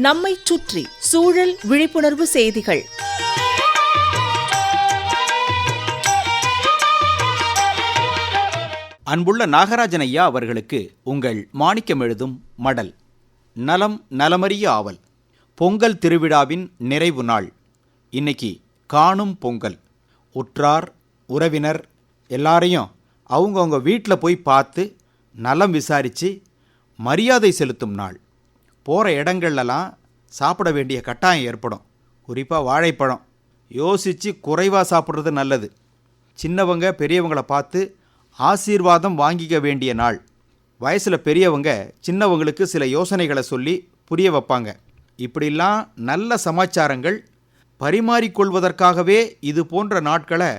நம்மைச் சுற்றி சூழல் விழிப்புணர்வு செய்திகள். அன்புள்ள நாகராஜன் ஐயா அவர்களுக்கு உங்கள் மாணிக்கம் எழுதும் மடல். நலம் நலமறிய ஆவல். பொங்கல் திருவிழாவின் நிறைவு நாள். இன்னைக்கு காணும் பொங்கல். உற்றார் உறவினர் எல்லாரையும் அவங்கவுங்க வீட்டில் போய் பார்த்து நலம் விசாரித்து மரியாதை செலுத்தும் நாள். போகிற இடங்கள்லலாம் சாப்பிட வேண்டிய கட்டாயம் ஏற்படும். குறிப்பாக வாழைப்பழம். யோசித்து குறைவாக சாப்பிட்றது நல்லது. சின்னவங்க பெரியவங்கள பார்த்து ஆசீர்வாதம் வாங்கிக்க வேண்டிய நாள். வயசில் பெரியவங்க சின்னவங்களுக்கு சில யோசனைகளை சொல்லி புரிய வைப்பாங்க. இப்படிலாம் நல்ல சமாச்சாரங்கள் பரிமாறிக்கொள்வதற்காகவே இது போன்ற நாட்களை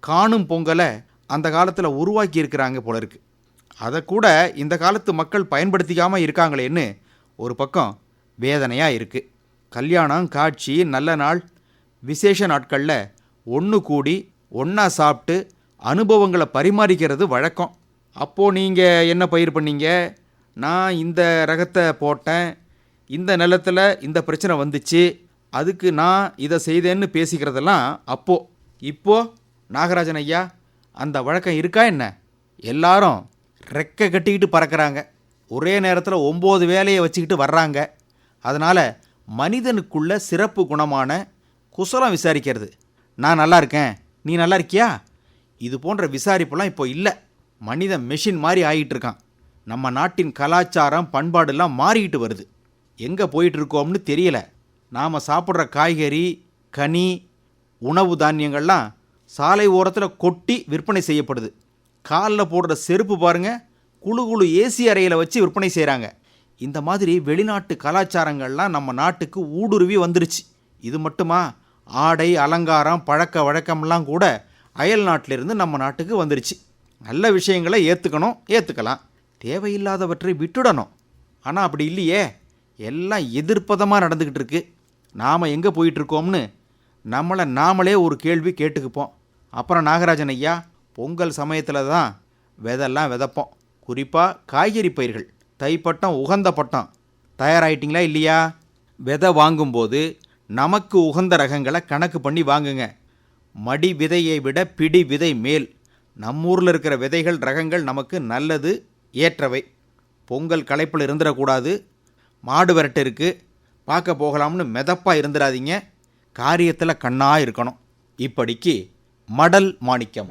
காணும் பொங்கலை அந்த காலத்தில் உருவாக்கி இருக்கிறாங்க போல இருக்கு. அதை கூட இந்த காலத்து மக்கள் பயன்படுத்திக்காமல் இருக்காங்களேன்னு ஒரு பக்கம் வேதனையாக இருக்குது கல்யாணம் காட்சி நல்ல நாள் விசேஷ நாட்களில் ஒன்று கூடி ஒன்றா சாப்பிட்டு அனுபவங்களை பரிமாறிக்கிறது வழக்கம். அப்போது நீங்கள் என்ன பயிர் பண்ணீங்க? நான் இந்த ரகத்தை போட்டேன். இந்த நிலத்தில் இந்த பிரச்சனை வந்துச்சு. அதுக்கு நான் இதை செய்தேன்னு பேசிக்கிறதெல்லாம் அப்போது இப்போது நாகராஜன் ஐயா அந்த வழக்கம் இருக்கா என்ன? எல்லாரும் ரெக்கை கட்டிக்கிட்டு பறக்கிறாங்க. ஒரே நேரத்தில் ஒம்பது வேலையை வச்சுக்கிட்டு வர்றாங்க. அதனால் மனிதனுக்குள்ள சிறப்பு குணமான குசலம் விசாரிக்கிறது. நான் நல்லா இருக்கேன். நீ நல்லா இருக்கியா? இது போன்ற விசாரிப்புலாம் இப்போ இல்லை. மனிதன் மெஷின் மாதிரி ஆகிட்டு இருக்கான். நம்ம நாட்டின் கலாச்சாரம் பண்பாடெல்லாம் மாறிக்கிட்டு வருது. எங்கே போயிட்டுருக்கோம்னு தெரியல. நாம் சாப்பிட்ற காய்கறி கனி உணவு தானியங்கள்லாம் சாலை ஓரத்தில் கொட்டி விற்பனை செய்யப்படுது. காலில் போடுற செருப்பு பாருங்கள் குழு குழு ஏசி அறையில் வச்சு விற்பனை செய்கிறாங்க இந்த மாதிரி வெளிநாட்டு கலாச்சாரங்கள்லாம் நம்ம நாட்டுக்கு ஊடுருவி வந்துருச்சு. இது மட்டுமா? ஆடை அலங்காரம் பழக்க வழக்கம்லாம் கூட அயல் நாட்டிலிருந்து நம்ம நாட்டுக்கு வந்துருச்சு. நல்ல விஷயங்களை ஏற்றுக்கணும் ஏற்றுக்கலாம் தேவையில்லாதவற்றை விட்டுடணும். ஆனால் அப்படி இல்லையே. எல்லாம் எதிர்ப்பதமாக நடந்துக்கிட்டு இருக்கு. நாம் எங்கே போயிட்டுருக்கோம்னு நம்மளை நாமளே ஒரு கேள்வி கேட்டுக்குப்போம். அப்புறம் நாகராஜன் ஐயா பொங்கல் சமயத்தில் தான் விதெல்லாம் விதைப்போம். குறிப்பாக காய்கறி பயிர்கள். தைப்பட்டம் உகந்த பட்டம். தயாராயிட்டிங்களா இல்லையா? விதை வாங்கும்போது நமக்கு உகந்த ரகங்களை கணக்கு பண்ணி வாங்குங்க. மடி விதையை விட பிடி விதை மேல். நம்மூரில் இருக்கிற விதைகள் ரகங்கள் நமக்கு நல்லது ஏற்றவை. பொங்கல் களைப்பில் இருந்துடக்கூடாது. மாடு விரட்டு இருக்குது பார்க்க போகலாம்னு மெதப்பாக இருந்துடாதீங்க. காரியத்தில் கண்ணாக இருக்கணும். இப்படிக்கு மடல் மாணிக்கம்.